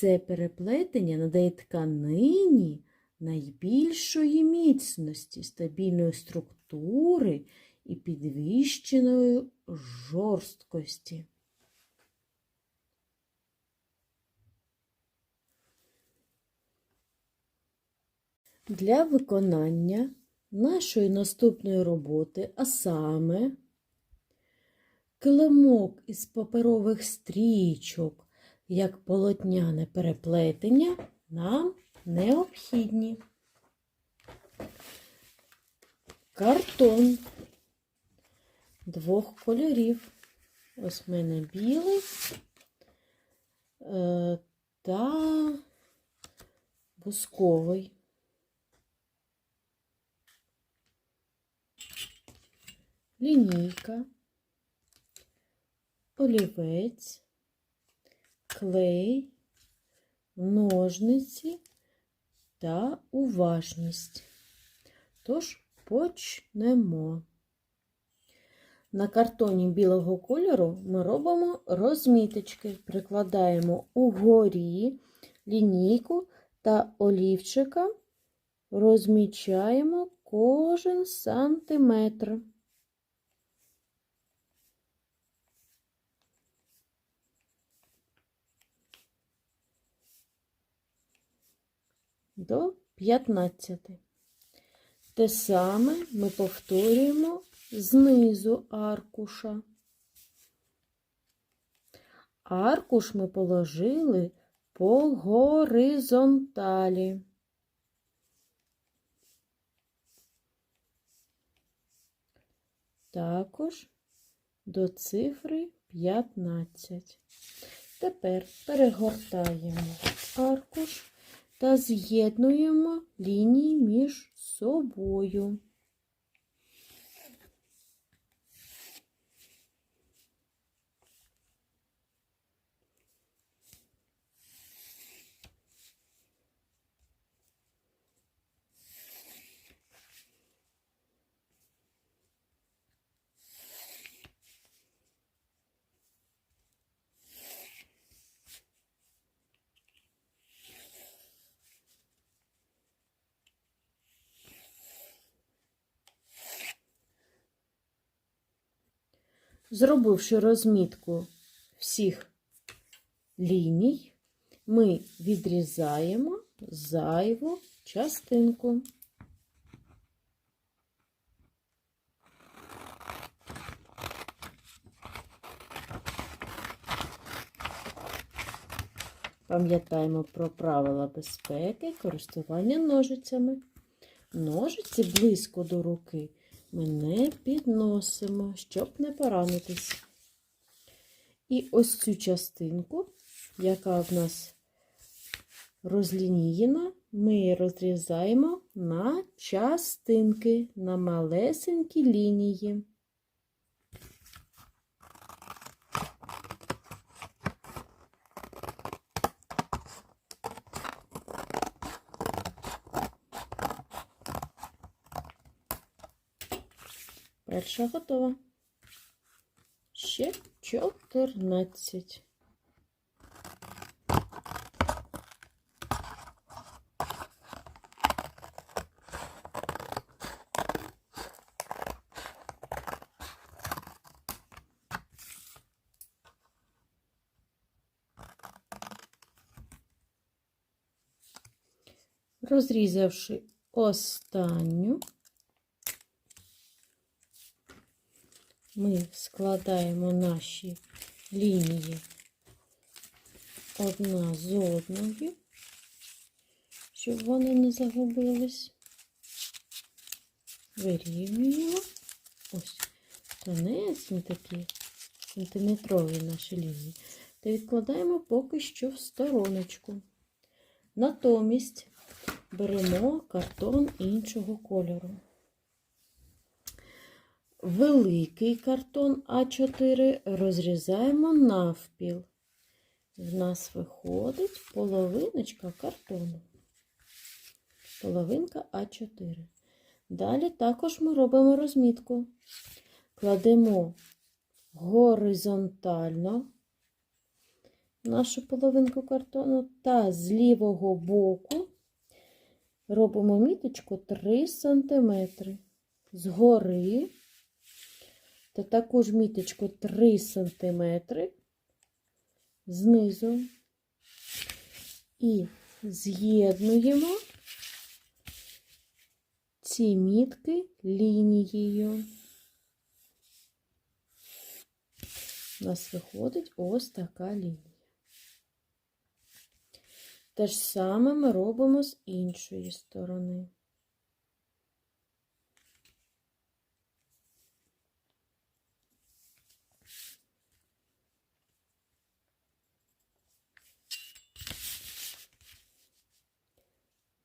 Це переплетення надає тканині найбільшої міцності, стабільної структури і підвищеної жорсткості. Для виконання нашої наступної роботи, а саме килимок із паперових стрічок, як полотняне переплетення, нам необхідні. Картон двох кольорів. Ось в мене білий е, та бусковий. Лінійка, олівець, клей, ножниці та уважність. Тож почнемо. На картоні білого кольору ми робимо розміточки, прикладаємо угорі лінійку та олівчика, розмічаємо кожен сантиметр. До 15. Те саме ми повторюємо знизу аркуша. Аркуш ми положили по горизонталі. Також до цифри 15. Тепер перегортаємо аркуш та з'єднуємо лінії між собою. Зробивши розмітку всіх ліній, ми відрізаємо зайву частинку. Пам'ятаємо про правила безпеки користування ножицями. Ножиці близько до руки ми не підносимо, щоб не поранитись. І ось цю частинку, яка в нас розлінієна, ми розрізаємо на частинки, на малесенькі лінії. Перша готова. Ще 14. Розрізавши останню, ми складаємо наші лінії одна з одною, щоб вони не загубились. Вирівнюємо. Ось тонесні такі сантиметрові наші лінії. Та відкладаємо поки що в стороночку. Натомість беремо картон іншого кольору великий картон А4 розрізаємо навпіл. В нас виходить половиночка картону. Половинка А4. Далі також ми робимо розмітку. Кладемо горизонтально нашу половинку картону та з лівого боку робимо міточку 3 см згори та таку ж міточку 3 см знизу і з'єднуємо ці мітки лінією. У нас виходить ось така лінія. Те ж саме ми робимо з іншої сторони.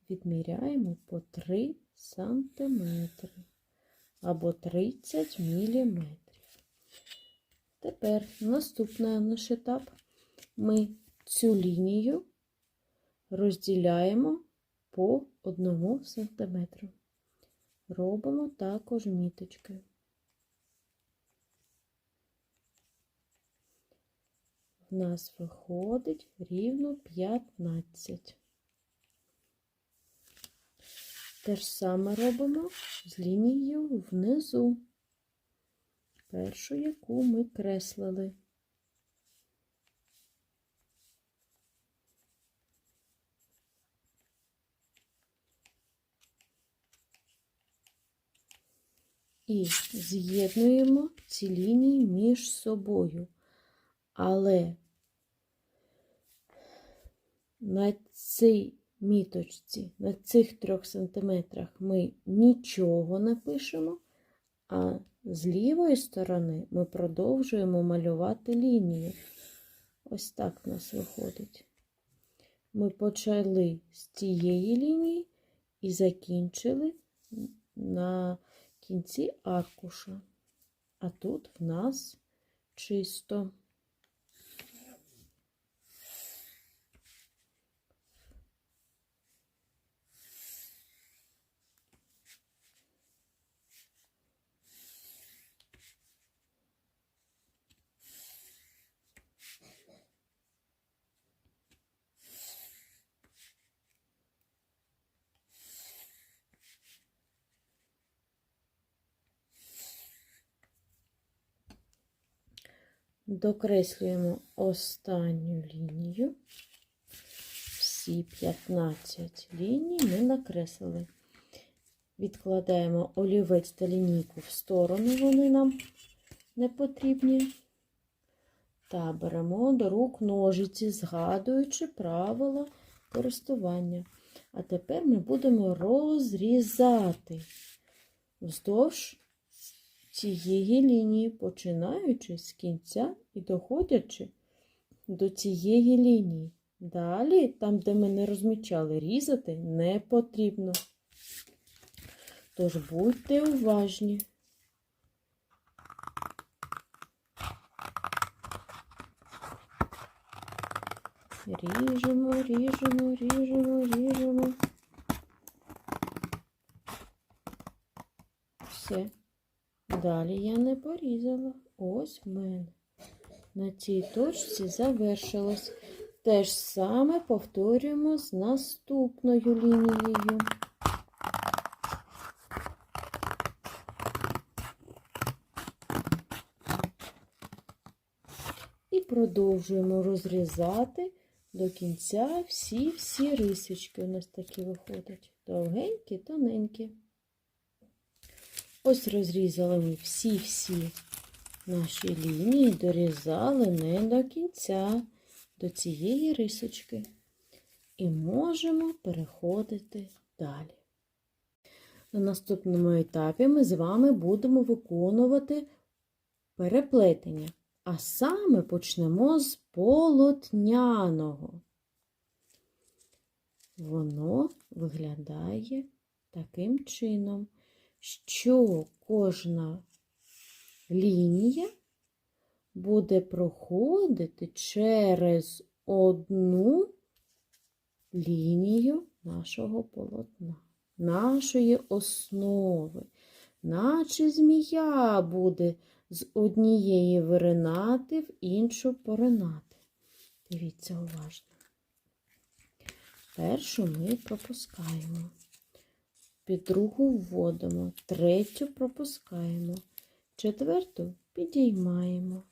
Відміряємо по 3 сантиметри або 30 міліметрів. Тепер наступний наш етап. Ми цю лінію розділяємо по 1 см. Робимо також міточки. В нас виходить рівно 15. Те ж саме робимо з лінією внизу, першу, яку ми креслили. І з'єднуємо ці лінії між собою. Але на цій міточці, на цих трьох сантиметрах ми нічого не пишемо, а з лівої сторони ми продовжуємо малювати лінії. Ось так в нас виходить. Ми почали з цієї лінії і закінчили на кінці аркуша. А тут в нас чисто. Докреслюємо останню лінію. Всі 15 ліній ми накреслили. Відкладаємо олівець та лінійку в сторону, вони нам не потрібні. Та беремо до рук ножиці, згадуючи правила користування. А тепер ми будемо розрізати вздовж цієї лінії, починаючи з кінця і доходячи до цієї лінії. Далі, там, де ми не розмічали, різати не потрібно. Тож будьте уважні. Ріжемо, ріжемо, ріжемо, ріжемо. Все. Далі я не порізала. Ось в мене. На цій точці завершилось. Те ж саме повторюємо з наступною лінією. І продовжуємо розрізати до кінця всі-всі рисочки. У нас такі виходять. Довгенькі, тоненькі. Ось розрізали ми всі-всі наші лінії, дорізали не до кінця, до цієї рисочки. І можемо переходити далі. На наступному етапі ми з вами будемо виконувати переплетення. А саме почнемо з полотняного. Воно виглядає таким чином що кожна лінія буде проходити через одну лінію нашого полотна, нашої основи, наче змія буде з однієї виринати в іншу поринати. Дивіться уважно. Першу ми пропускаємо. Під другу вводимо, третю пропускаємо, четверту підіймаємо.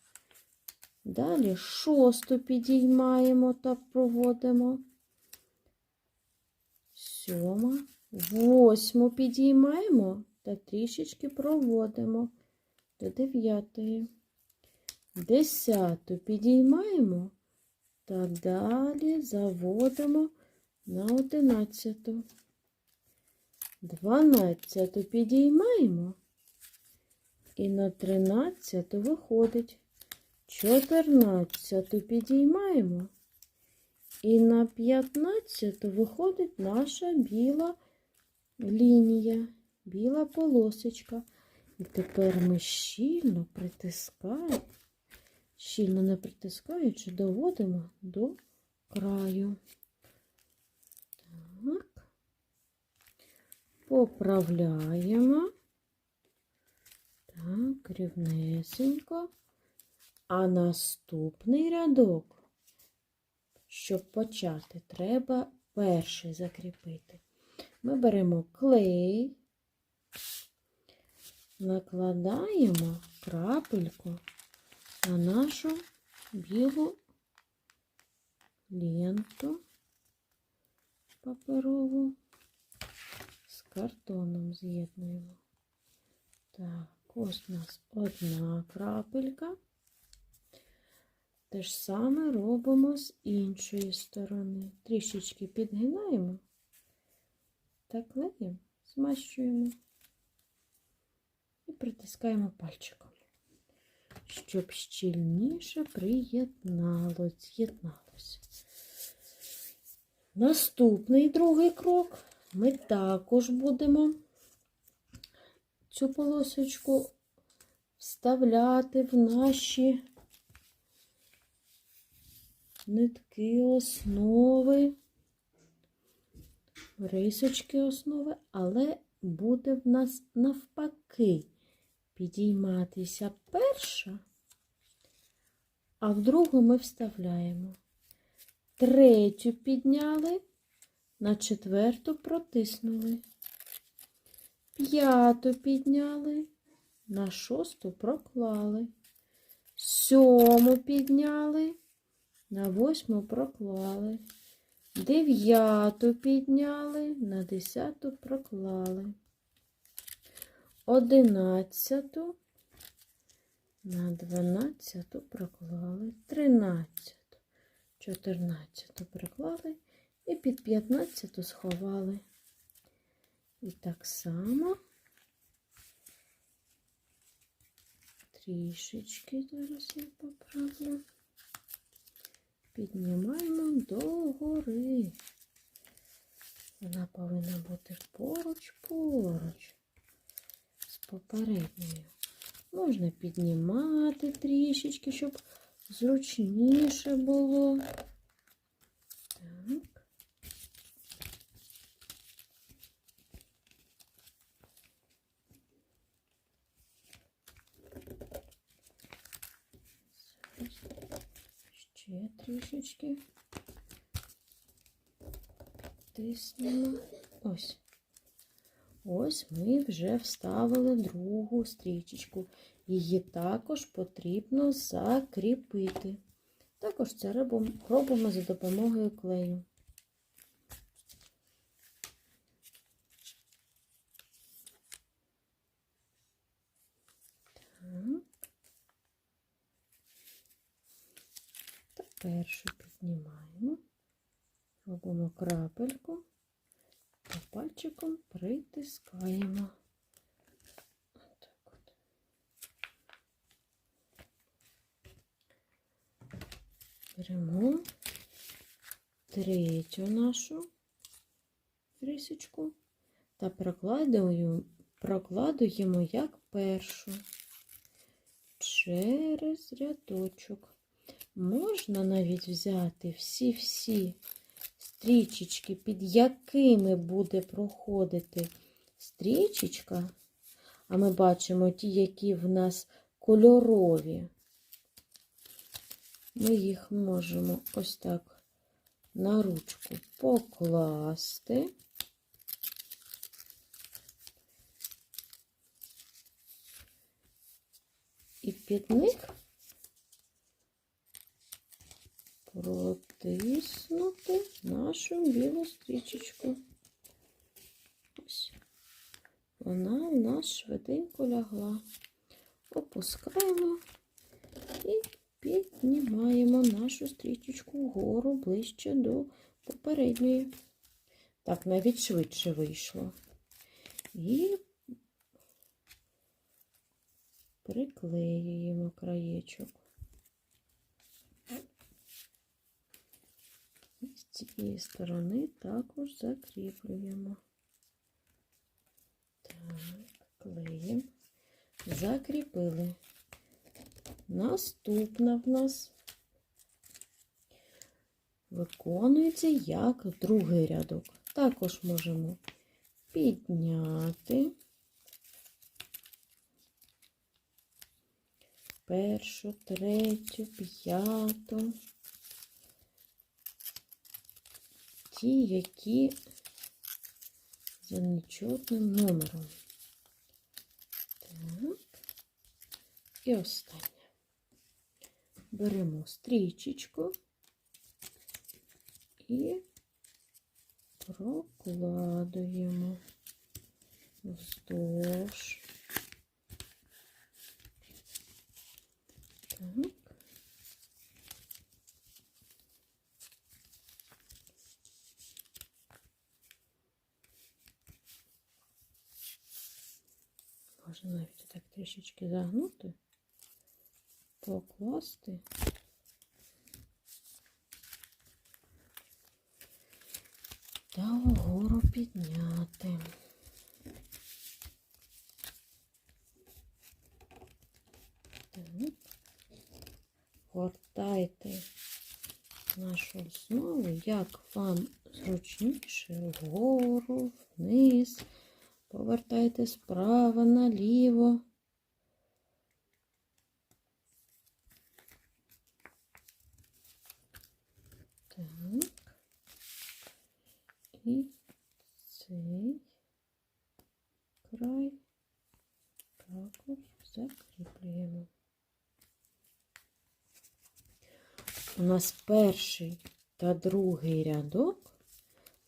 Далі шосту підіймаємо та проводимо. Сьома, восьму підіймаємо та трішечки проводимо до дев'ятої. Десяту підіймаємо та далі заводимо на одинадцяту. Дванадцяту підіймаємо і на тринадцяту виходить. Чотирнадцяту підіймаємо. І на п'ятнадцяту виходить наша біла лінія, біла полосочка. І тепер ми щільно притискаємо, щільно не притискаючи, доводимо до краю. Так. Поправляємо. Так, рівнесенько. А наступний рядок, щоб почати, треба перший закріпити. Ми беремо клей, накладаємо крапельку на нашу білу ленту паперову картоном з'єднуємо. Так, ось у нас одна крапелька. Те ж саме робимо з іншої сторони. Трішечки підгинаємо та клеєм змащуємо і притискаємо пальчиком, щоб щільніше приєдналось, з'єдналося. Наступний другий крок ми також будемо цю полосочку вставляти в наші нитки основи, рисочки основи, але буде в нас навпаки підійматися перша, а в другу ми вставляємо. Третю підняли, на четверту протиснули. П'яту підняли, на шосту проклали. Сьому підняли, на восьму проклали. Дев'яту підняли, на десяту проклали. Одинадцяту, на дванадцяту проклали. Тринадцяту, чотирнадцяту проклали і під п'ятнадцяту сховали. І так само трішечки зараз я поправлю. Піднімаємо догори. Вона повинна бути поруч-поруч з попередньою. Можна піднімати трішечки, щоб зручніше було. Так. Ще трішечки тиснемо. Ось. Ось ми вже вставили другу стрічечку. Її також потрібно закріпити. Також це робимо за допомогою клею. Так, першу піднімаємо, робимо крапельку та пальчиком притискаємо. Беремо третю нашу рисочку та прокладуємо як першу через рядочок. Можна навіть взяти всі-всі стрічечки, під якими буде проходити стрічечка, а ми бачимо ті, які в нас кольорові. Ми їх можемо ось так на ручку покласти. І під них протиснути нашу білу стрічечку. Вона у нас швиденько лягла. Опускаємо і піднімаємо нашу стрічечку вгору ближче до попередньої. Так, навіть швидше вийшло. І приклеюємо краєчок. І з цієї сторони також закріплюємо. Так, клеїмо. Закріпили. Наступна в нас виконується як другий рядок. Також можемо підняти першу, третю, п'яту. Ті, які за нечутним номером. Так. І останнє. Беремо стрічечку і прокладуємо вздовж. Так. Можна навіть так трішечки загнути, покласти. Та вгору підняти. Так. Гортайте нашу основу, як вам зручніше, вгору. Повертайте справа наліво. Так. І цей край також закріплюємо. У нас перший та другий рядок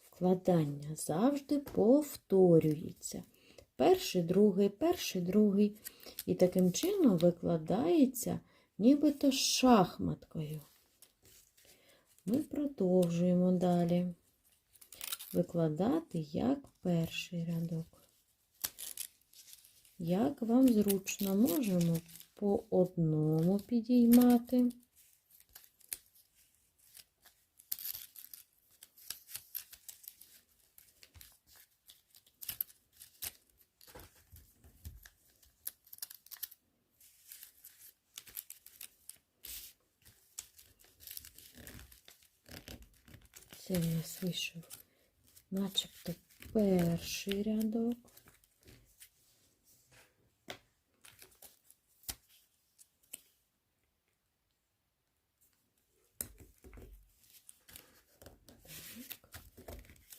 вкладання завжди повторюється. Перший, другий, перший, другий. І таким чином викладається нібито шахматкою. Ми продовжуємо далі викладати як перший рядок. Як вам зручно, можемо по одному підіймати. Це у нас вийшов начебто перший рядок.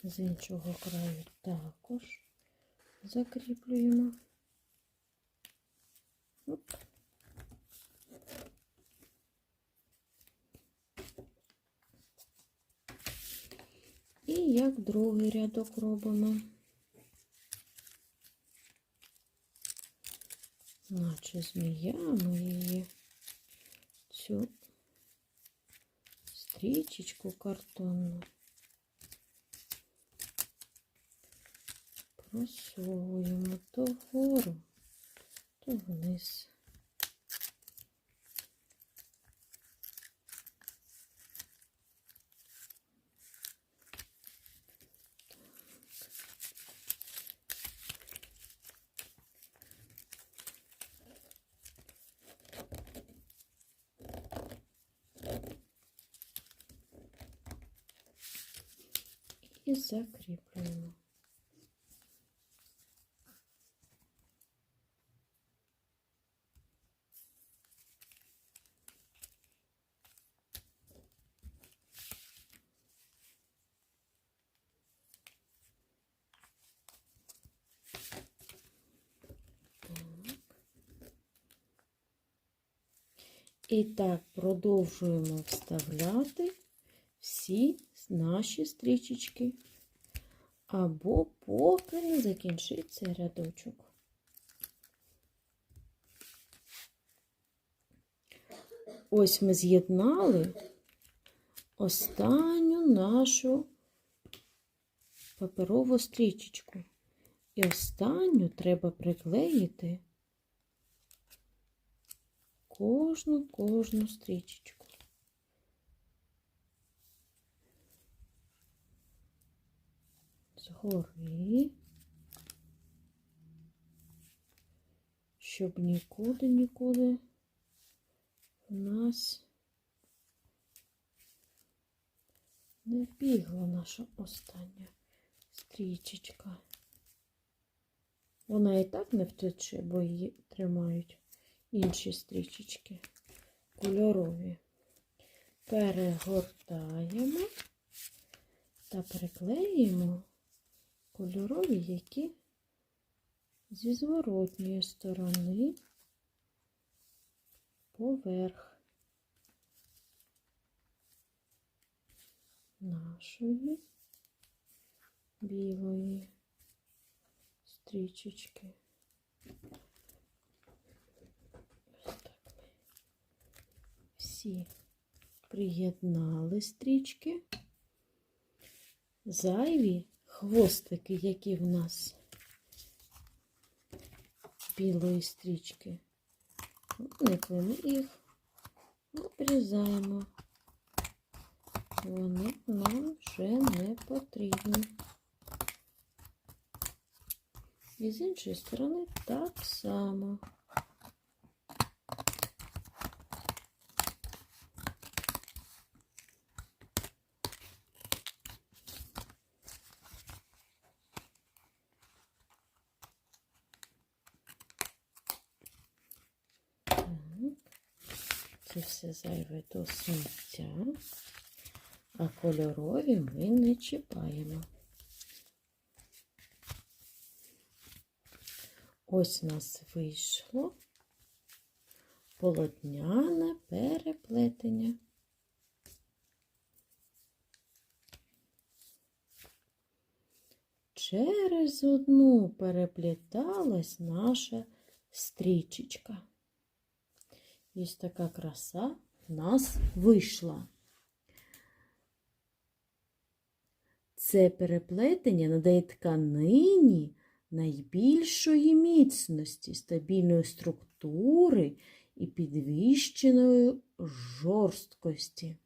З іншого краю також закріплюємо. Як другий рядок робимо, наче змія ми її цю стрічечку картонну просовуємо то вгору, то вниз. і закріплюємо. І так продовжуємо вставляти всі наші стрічечки, або поки не закінчиться рядочок. Ось ми з'єднали останню нашу паперову стрічечку. І останню треба приклеїти кожну кожну стрічечку. Згори, щоб нікуди, нікуди у нас не бігла наша остання стрічечка. Вона і так не втече, бо її тримають інші стрічечки кольорові. Перегортаємо та приклеїмо кольорові, які зі зворотньої сторони поверх нашої білої стрічечки. Всі приєднали стрічки. Зайві хвостики, які в нас білої стрічки. Вникли ми їх, обрізаємо. Вони нам вже не потрібні. І з іншої сторони так само. Так. Це все зайве до сміття, а кольорові ми не чіпаємо. Ось у нас вийшло полотняне переплетення. Через одну перепліталась наша стрічечка. Ось така краса в нас вийшла. Це переплетення надає тканині найбільшої міцності, стабільної структури і підвищеної жорсткості.